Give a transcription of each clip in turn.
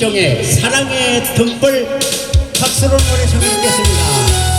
이정의 사랑의 등불 박수로 노래 청해 듣겠습니다.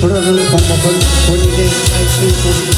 Brother from my hood, when you get ice cream,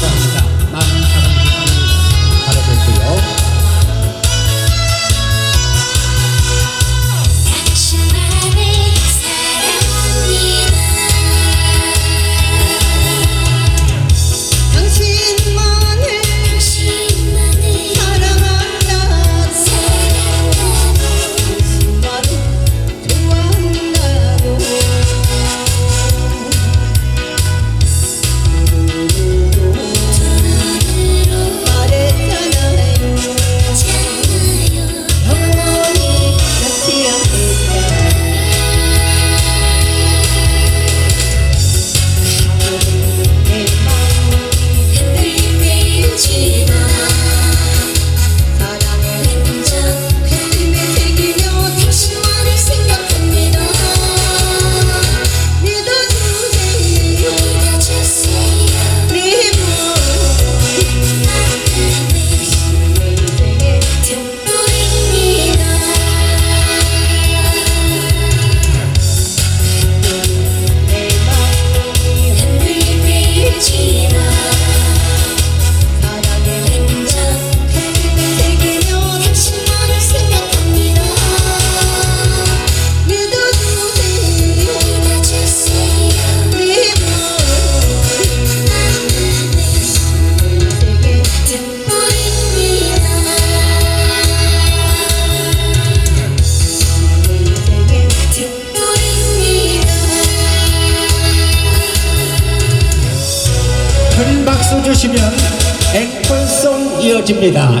큰 박수 주시면 앵벌송 이어집니다.